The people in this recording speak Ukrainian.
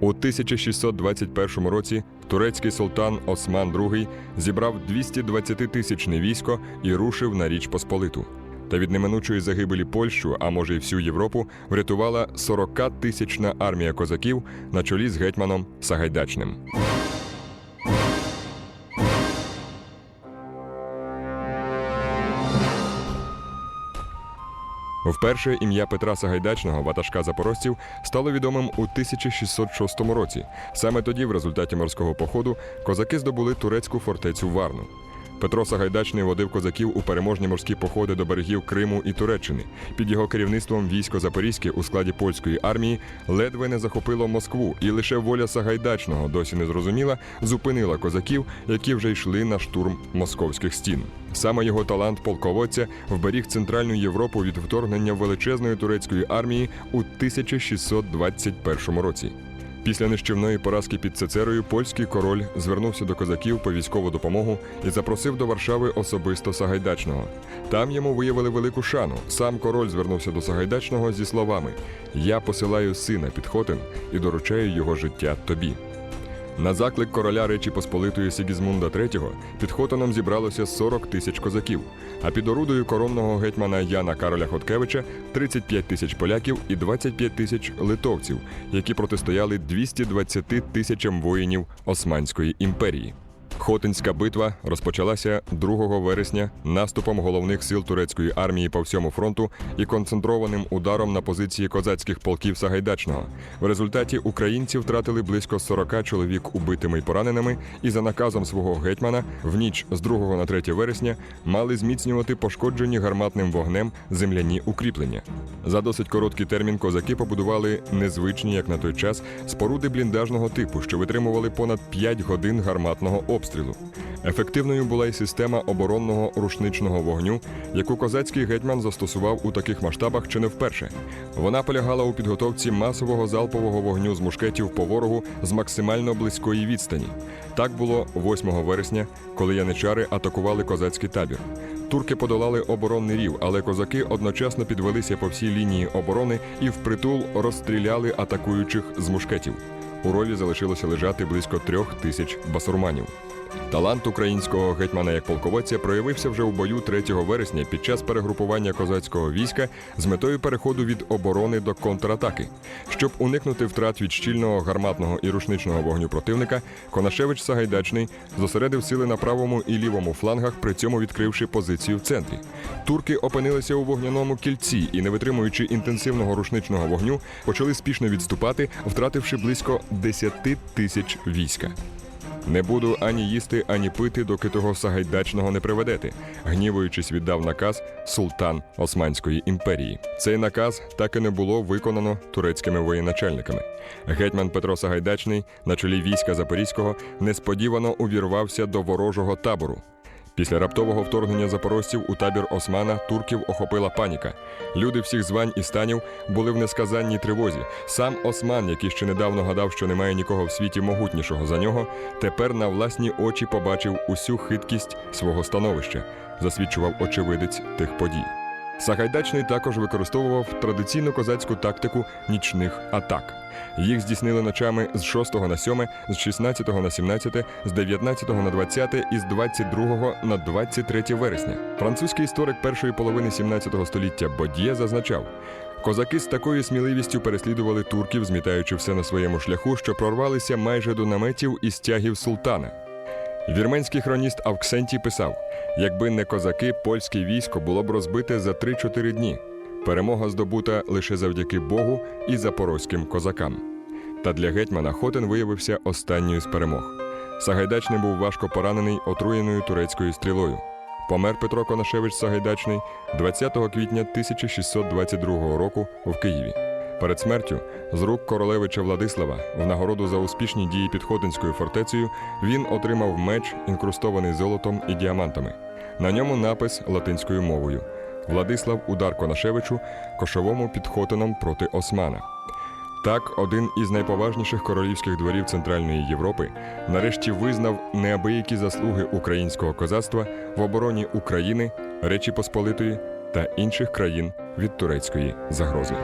У 1621 році турецький султан Осман II зібрав 220-тисячне військо і рушив на Річ Посполиту. Та від неминучої загибелі Польщу, а може й всю Європу, врятувала 40-тисячна армія козаків на чолі з гетьманом Сагайдачним. Вперше ім'я Петра Сагайдачного, ватажка запорожців, стало відомим у 1606 році. Саме тоді, в результаті морського походу, козаки здобули турецьку фортецю Варну. Петро Сагайдачний водив козаків у переможні морські походи до берегів Криму і Туреччини. Під його керівництвом військо Запорізьке у складі польської армії ледве не захопило Москву, і лише воля Сагайдачного, досі не зрозуміла, зупинила козаків, які вже йшли на штурм московських стін. Саме його талант полководця вберіг Центральну Європу від вторгнення величезної турецької армії у 1621 році. Після нищівної поразки під Цецерою польський король звернувся до козаків по військову допомогу і запросив до Варшави особисто Сагайдачного. Там йому виявили велику шану. Сам король звернувся до Сагайдачного зі словами: Я посилаю сина під Хотин і доручаю його життя тобі. На заклик короля Речі Посполитої Сігізмунда III під Хотоном зібралося 40 тисяч козаків, а під орудою коронного гетьмана Яна Кароля Хоткевича 35 тисяч поляків і 25 тисяч литовців, які протистояли 220 тисячам воїнів Османської імперії. Хотинська битва розпочалася 2 вересня наступом головних сил турецької армії по всьому фронту і концентрованим ударом на позиції козацьких полків Сагайдачного. В результаті українці втратили близько 40 чоловік убитими й пораненими, і за наказом свого гетьмана в ніч з 2 на 3 вересня мали зміцнювати пошкоджені гарматним вогнем земляні укріплення. За досить короткий термін козаки побудували незвичні, як на той час, споруди бліндажного типу, що витримували понад 5 годин гарматного обстрілу. Ефективною була й система оборонного рушничного вогню, яку козацький гетьман застосував у таких масштабах чи не вперше. Вона полягала у підготовці масового залпового вогню з мушкетів по ворогу з максимально близької відстані. Так було 8 вересня, коли яничари атакували козацький табір. Турки подолали оборонний рів, але козаки одночасно підвелися по всій лінії оборони і впритул розстріляли атакуючих з мушкетів. У рові залишилося лежати близько трьох тисяч басурманів. Талант українського гетьмана як полководця проявився вже у бою 3 вересня під час перегрупування козацького війська з метою переходу від оборони до контратаки. Щоб уникнути втрат від щільного гарматного і рушничного вогню противника, Конашевич Сагайдачний зосередив сили на правому і лівому флангах, при цьому відкривши позицію в центрі. Турки опинилися у вогняному кільці і, не витримуючи інтенсивного рушничного вогню, почали спішно відступати, втративши близько 10 тисяч війська. Не буду ані їсти, ані пити, доки того Сагайдачного не приведете, гнівуючись, віддав наказ султан Османської імперії. Цей наказ так і не було виконано турецькими воєначальниками. Гетьман Петро Сагайдачний на чолі війська Запорізького несподівано увірвався до ворожого табору. Після раптового вторгнення запорожців у табір Османа турків охопила паніка. Люди всіх звань і станів були в несказанній тривозі. Сам Осман, який ще недавно гадав, що немає нікого в світі могутнішого за нього, тепер на власні очі побачив усю хиткість свого становища, засвідчував очевидець тих подій. Сагайдачний також використовував традиційну козацьку тактику нічних атак. Їх здійснили ночами з 6 на 7, з 16 на 17, з 19 на 20 і з 22 на 23 вересня. Французький історик першої половини 17 століття Бод'є зазначав. Козаки з такою сміливістю переслідували турків, змітаючи все на своєму шляху, що прорвалися майже до наметів і стягів султана. Вірменський хроніст Авксентій писав: якби не козаки, польське військо було б розбите за 3-4 дні. Перемога здобута лише завдяки Богу і запорозьким козакам. Та для гетьмана Хотин виявився останньою з перемог. Сагайдачний був важко поранений отруєною турецькою стрілою. Помер Петро Конашевич Сагайдачний 20 квітня 1622 року в Києві. Перед смертю з рук королевича Владислава в нагороду за успішні дії під Хотинською фортецею він отримав меч, інкрустований золотом і діамантами. На ньому напис латинською мовою: Владислав удар Конашевичу кошовому під Хотином проти Османа. Так, один із найповажніших королівських дворів Центральної Європи нарешті визнав неабиякі заслуги українського козацтва в обороні України, Речі Посполитої та інших країн від турецької загрози.